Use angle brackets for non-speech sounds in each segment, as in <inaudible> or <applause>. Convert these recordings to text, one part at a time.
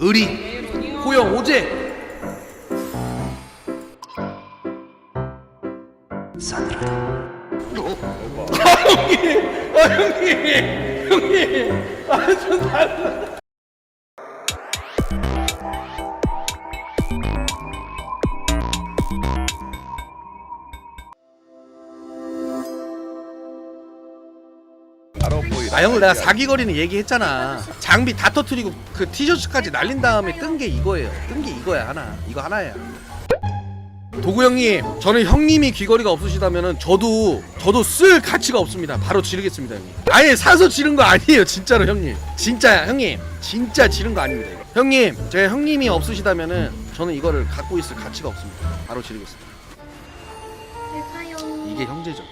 의리, 호영, 오제. 싸늘하다. 아 형님, 아 형님, 형님, 아좀 달라. 아 형을 내가 사기거리는 얘기했잖아. 장비 다 터트리고 그 티셔츠까지 날린 다음에 뜬 게 이거예요. 뜬 게 이거야 하나. 이거 하나야. 도구 형님 저는 형님이 귀걸이가 없으시다면은 저도 저도 쓸 가치가 없습니다. 바로 지르겠습니다 형님. 아예 사서 지른 거 아니에요 진짜로 형님. 진짜야 형님. 진짜 지른 거 아닙니다 이거. 형님 제가 형님이 없으시다면은 저는 이거를 갖고 있을 가치가 없습니다. 바로 지르겠습니다. 이게 형제죠.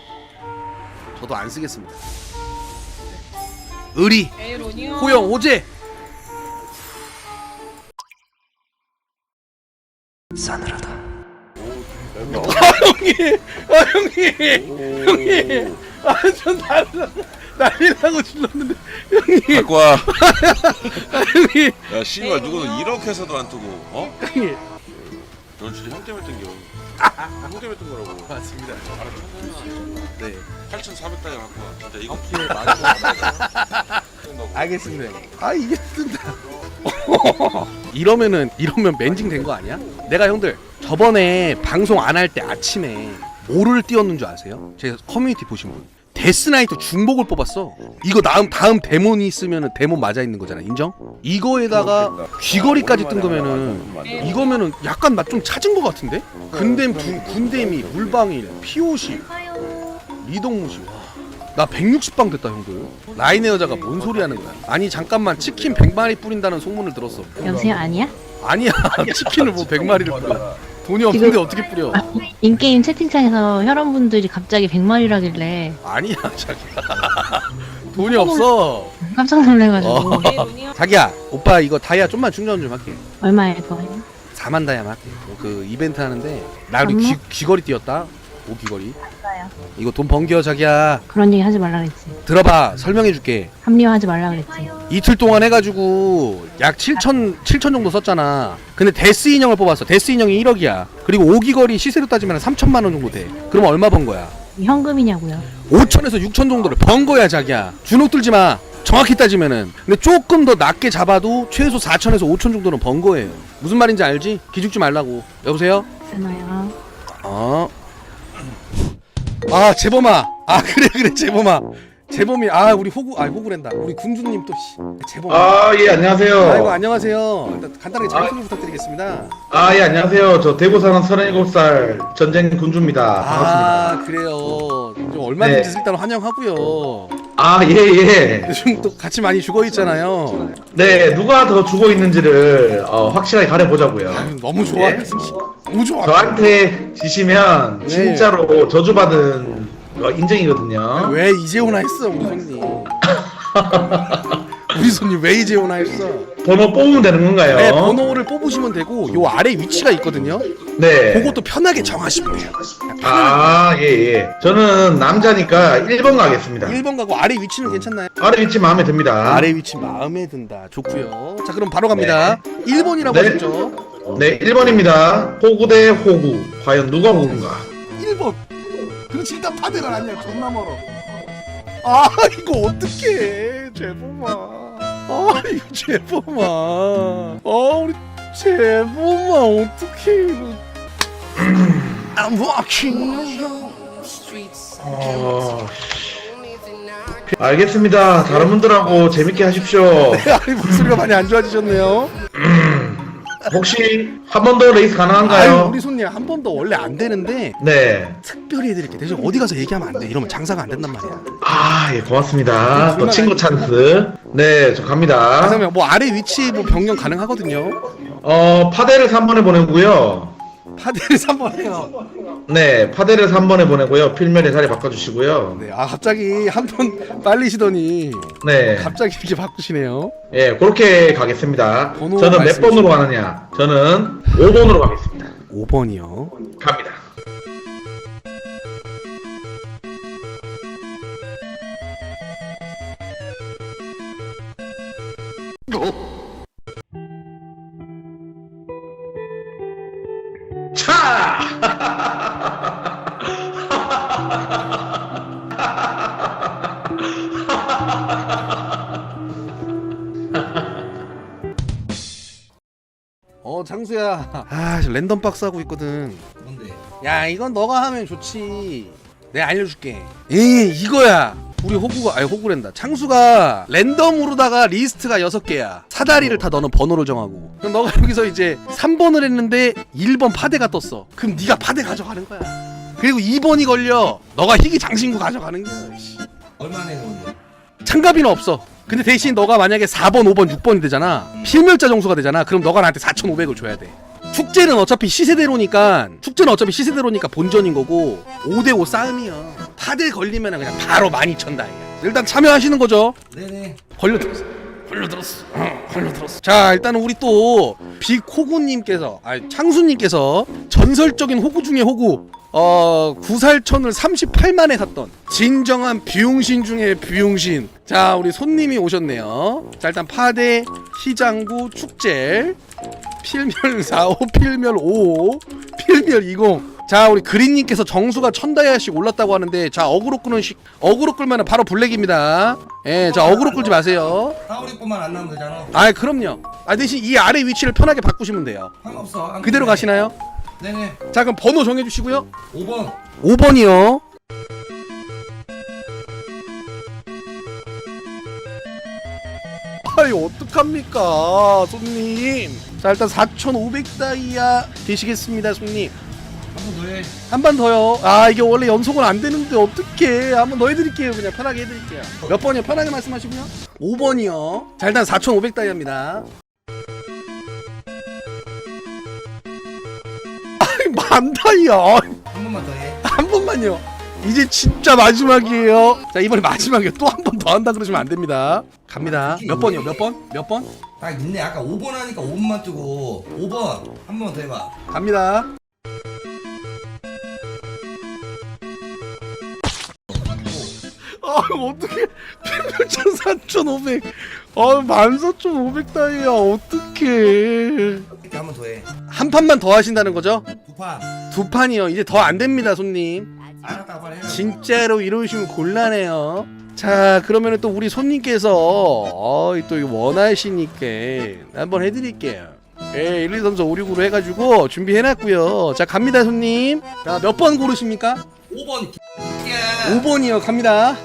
저도 안 쓰겠습니다 의리 호영 오제 싸늘하다 아 형님 아 형님 형님 아전 날라 날리라고 질렀는데 형님 갖고 와. 아 형님 야, 씨발 누구는 이렇게 해서도 안 뜨고, 어? 형님 넌 진짜 형 때문에 뜬겨. 형 때문에 뜬 거라고. 맞습니다 네 8,400달러 갖고 와. 진짜 이거. <laughs> 알겠습니다. 아 이게 뜬다 <laughs> 이러면은 이러면 맨징 된 거 아니야? 내가 형들 저번에 방송 안 할 때 아침에 뭐를 띄웠는 줄 아세요? 제 커뮤니티 보시면 데스나이트 중복을 뽑았어 이거 다음 다음 데몬이 있으면은 데몬 맞아 있는 거잖아 인정? 이거에다가 귀걸이까지 뜬 거면은 이거면은 약간 맛 좀 찾은 거 같은데? 근댐 두, 군댐이 물방일 피오시 리동무시 와. 나 160방 됐다 형들. 라인의 여자가 뭔 소리 하는 거야? 아니 잠깐만. 치킨 100마리 뿌린다는 소문을 들었어. 여보세요 아니야? 아니야. <laughs> 치킨을 뭐 100마리를 뿌려. 돈이 없는데 어떻게 뿌려? 아, 인게임 채팅창에서 혈원분들이 갑자기 100마리라길래. 아니야 자기야. <laughs> 돈이 없어. 깜짝 놀래가지고. 어. <laughs> 자기야 오빠 이거 다이아 좀만 충전 좀 할게. 얼마에 거예요? 4만 다이아만 할게. 어, 그 이벤트 하는데. 나 우리 귀? 귀걸이 띄었다 오 귀걸이 맞아요 이거 돈 번겨 자기야 그런 얘기 하지 말라 그랬지 들어봐 설명해 줄게 합리화하지 말라 그랬지 이틀 동안 해가지고 약 7천 7천 정도 썼잖아. 근데 데스 인형을 뽑았어. 데스 인형이 1억이야. 그리고 오기거리 시세로 따지면 3천만 원 정도 돼. 그럼 얼마 번 거야? 현금이냐고요 5천에서 6천 정도를 번 거야 자기야. 주눅 들지 마. 정확히 따지면은. 근데 조금 더 낮게 잡아도 최소 4천에서 5천 정도는 번 거예요. 무슨 말인지 알지? 기죽지 말라고. 여보세요? 괜찮아요 어. 아 재범아. 아 <laughs> 그래 그래 재범아. 재범이 아 우리 호구 아 호구랜다. 우리 군주님 또 씨. 재범. 아, 예, 안녕하세요. 아이고 안녕하세요. 일단 간단하게 자기 소개 부탁드리겠습니다. 아, 예, 안녕하세요. 저 대구 사는 37살 전쟁 군주입니다. 반갑습니다. 아 그래요. 좀 얼마든지 네. 일단 환영하고요. 아, 예, 예. 요즘 또 같이 많이 죽어 있잖아요. 네, 누가 더 죽어 있는지를 어, 확실하게 가려보자고요. 너무 좋아. 네. 너무 좋아. 저한테 지시면 네. 진짜로 저주받은 어, 인정이거든요. 왜 이제 오나 했어 우리 손님. <laughs> 우리 손님 왜 이제 오나 했어. 번호 뽑으면 되는 건가요? 네 번호를 뽑으시면 되고 요 아래 위치가 있거든요. 네. 그것도 편하게 정하시면 돼요. 아, 예, 예. 저는 남자니까 1번 가겠습니다. 1번 가고 아래 위치는 괜찮나요? 아래 위치 마음에 듭니다. 아래 위치 마음에 든다. 좋고요. 자 그럼 바로 갑니다. 1번이라고 네. 하셨죠? 네, 1번입니다. 호구 대 호구. 과연 누가 호구인가? 1번 그렇지 일단 파대가 아니야 존나 멀어 아 이거 어떡해 재범아 아 이거 재범아 아 우리 재범아 어떡해 이거 I'm walking 어... 알겠습니다. 다른 분들하고 재밌게 하십시오. <laughs> 아니 목소리가 많이 안 좋아지셨네요 <laughs> 혹시 한 번 더 레이스 아유 가능한가요? 우리 손님 한 번 더 원래 안 되는데 네. 특별히 해드릴게 대신 어디 가서 얘기하면 안 돼 이러면 장사가 안 된단 말이야 아, 예, 고맙습니다. 또 친구 찬스. 네, 저 갑니다. 그러면 뭐 아래 위치 뭐 변경 가능하거든요 어, 파데를 3번에 보내고요. 파대를 3번 해요 네, 파데를 3번에 보내고요. 필면에 자리 바꿔주시고요. 네, 아 갑자기 한 번 <laughs> 빨리시더니 네. 갑자기 이렇게 바꾸시네요. 예, 그렇게 가겠습니다. 번호 저는 몇 말씀해 번으로 가느냐? 저는 5번으로 가겠습니다. 5번이요. 갑니다. 어 장수야. 아 지금 랜덤 박스 하고 있거든. 뭔데? 야 이건 너가 하면 좋지. 내가 알려줄게. 에 이거야. 우리 호구가 아니 호구랜다. 창수가 랜덤으로다가 리스트가 6개야. 사다리를 다 너는 번호를 정하고. 그럼 너가 여기서 이제 3번을 했는데 1번 파대가 떴어. 그럼 네가 파대 가져가는 거야. 그리고 2번이 걸려. 너가 희귀 장신구 가져가는 거야 씨. 얼마 내는 건데? 참가비는 없어 근데 대신 너가 만약에 4번 5번 6번이 되잖아. 필멸자 정수가 되잖아. 그럼 너가 나한테 4,500을 줘야 돼. 축제는 어차피 시세대로니까 축제는 어차피 시세대로니까 본전인 거고 5대5 싸움이야. 파대 걸리면 그냥 바로 12,000 다이야 일단 참여하시는 거죠? 네네. 걸려들었어. 걸려들었어. 어, 걸려들었어. 자 일단은 우리 또 빅호구님께서 아니 창수님께서 전설적인 호구 중에 호구 어 구살천을 38만에 샀던 진정한 비용신 중에 비용신 자 우리 손님이 오셨네요 자 일단 파대 희장구 축제 필멸 <laughs> 45 필멸 5 필멸 20 자 우리 그린님께서 정수가 천다이아씩 올랐다고 하는데 자 어그로 끄는 시, 어그로 끌면 바로 블랙입니다 예 자 어그로 끌지 마세요 사오리 것만 안 나오면 되잖아. 아 그럼요 아 대신 이 아래 위치를 편하게 바꾸시면 돼요 상관없어. 안 그대로. 가시나요? 네네. 자 그럼 번호 정해주시고요. 5번. 5번이요? 아이 어떡합니까 손님? 자 일단 4,500 다이아 되시겠습니다 손님. 한 번 더 해. 한 번 더요? 아 이게 원래 연속은 안 되는데 어떡해. 한 번 더 해드릴게요 그냥 편하게 해드릴게요. 몇 번이요? 편하게 말씀하시고요. 5번이요? 자 일단 4,500 다이아입니다 <laughs> 아이 만다이아 한 번만 더 해. 한 번만요. 이제 진짜 마지막이에요. 자 이번에 마지막이에요. 또 한 번 더 한다 그러시면 안 됩니다. 갑니다. 몇 번이요? 몇 번? 몇 번? 딱 있네. 아까 5번 하니까 5번만 뜨고 5번 한 번 더 해봐. 갑니다. 아 어떻게 필멸천 4,500. 아 14,500 다이야 어떡해. 이렇게 한 번 더 해. 한 판만 더 하신다는 거죠? 두 판. 두 판이요. 이제 더 안 됩니다, 손님. 알았다 빨리 해. 진짜로 이러시면 곤란해요. 자, 그러면 또 우리 손님께서 어, 또 이거 원하시니까 한번 해드릴게요. 예, 1, 2, 3, 4, 5, 6으로 해가지고 준비해놨고요. 자, 갑니다, 손님. 자, 몇 번 고르십니까? 5번. 야. 5번이요, 갑니다.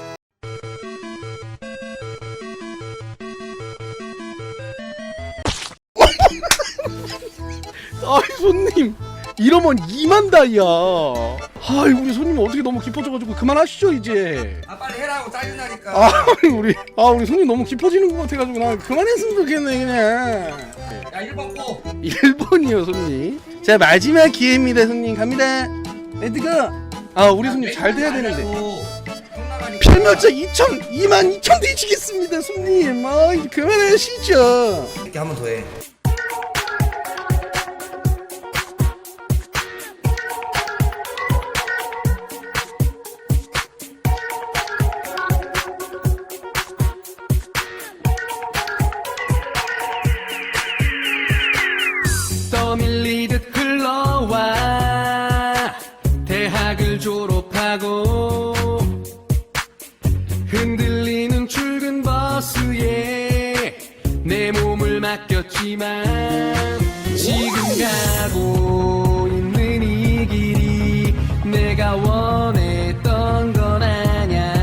이러면 2만 다이야. 아이, 우리 손님 어떻게 너무 깊어져가지고 그만하시죠, 이제. 아 빨리 해라고 짜증나니까. 아 우리 아 우리 손님 너무 깊어지는 것 같아가지고 나 그만했으면 좋겠네 그냥 야 1번 고. 1번이요 손님 자 마지막 기회입니다 손님 갑니다 레드고 아 우리 손님 잘 돼야 되는데 필멸자 2천 2만 2천 되시겠습니다 손님 아 그만하시죠 이렇게 한번 더 해. 졸업하고 흔들리는 출근 버스에 내 몸을 맡겼지만 지금 가고 있는 이 길이 내가 원했던 건 아냐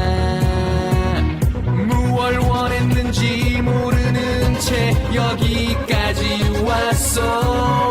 무얼 원했는지 모르는 채 여기까지 왔어